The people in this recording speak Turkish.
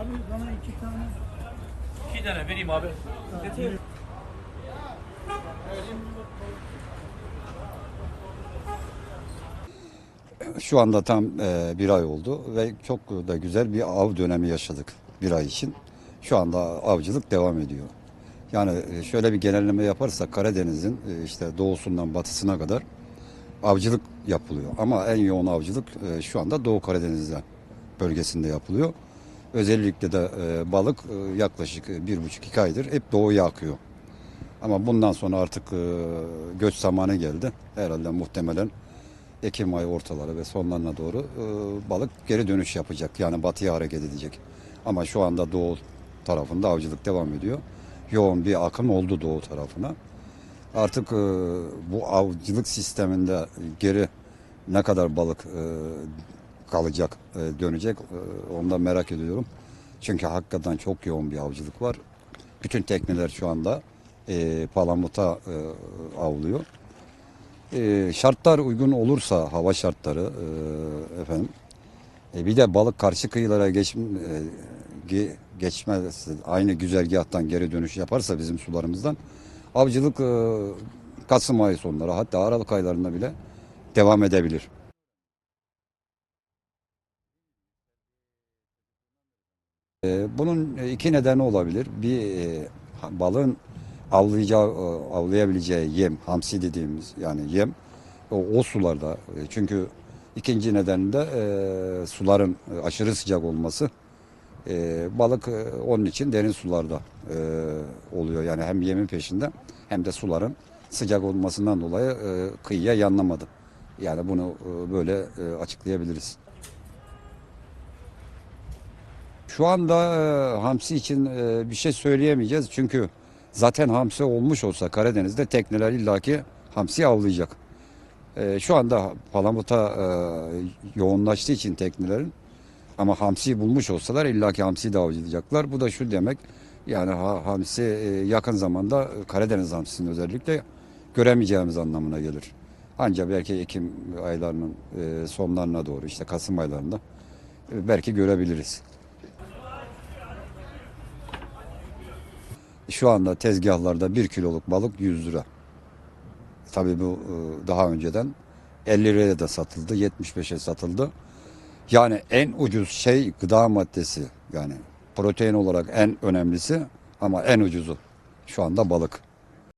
Abi bana iki tane İki tane vereyim abi. Şu anda tam e, bir ay oldu ve çok da güzel bir av dönemi yaşadık bir ay için. Şu anda avcılık devam ediyor. Yani e, şöyle bir genelleme yaparsak Karadeniz'in e, işte doğusundan batısına kadar avcılık yapılıyor. Ama en yoğun avcılık e, şu anda Doğu Karadeniz'den bölgesinde yapılıyor. Özellikle de balık yaklaşık bir buçuk iki aydır hep doğuya akıyor. Ama bundan sonra artık göç zamanı geldi. Herhalde muhtemelen Ekim ayı ortaları ve sonlarına doğru e, balık geri dönüş yapacak. Yani batıya hareket edecek. Ama şu anda doğu tarafında avcılık devam ediyor. Yoğun bir akım oldu doğu tarafına. Artık e, bu avcılık sisteminde geri ne kadar balık e, kalacak, e, dönecek e, onu da merak ediyorum. Çünkü hakikaten çok yoğun bir avcılık var. Bütün tekneler şu anda e, palamuta e, avlıyor. E, şartlar uygun olursa hava şartları e, efendim e, bir de balık karşı kıyılara geç, e, ge- geçmez aynı güzergahtan geri dönüş yaparsa bizim sularımızdan avcılık e, Kasım ayı sonları hatta Aralık aylarında bile devam edebilir. E, bunun iki nedeni olabilir. Bir e, balığın avlayacağı, e, avlayabileceği yem, hamsi dediğimiz yani yem o, o sularda. E, Çünkü ikinci neden de e, suların e, aşırı sıcak olması. E, balık onun için derin sularda e, oluyor. Yani hem yemin peşinde hem de suların sıcak olmasından dolayı e, kıyıya yanlamadı. Yani bunu e, böyle e, açıklayabiliriz. Şu anda e, hamsi için e, bir şey söyleyemeyeceğiz. Çünkü zaten hamsi olmuş olsa Karadeniz'de tekneler illaki hamsi avlayacak. E, şu anda palamuta e, yoğunlaştığı için teknelerin ama hamsi bulmuş olsalar illaki hamsi de avlayacaklar. Bu da şu demek yani ha, hamsi e, yakın zamanda Karadeniz hamsisini özellikle göremeyeceğimiz anlamına gelir. Ancak belki Ekim aylarının e, sonlarına doğru işte Kasım aylarında e, belki görebiliriz. Şu anda tezgahlarda 1 kiloluk balık 100 lira. Tabii bu e, daha önceden 50 liraya da satıldı, 75'e satıldı. Yani en ucuz şey gıda maddesi yani protein olarak en önemlisi ama en ucuzu şu anda balık.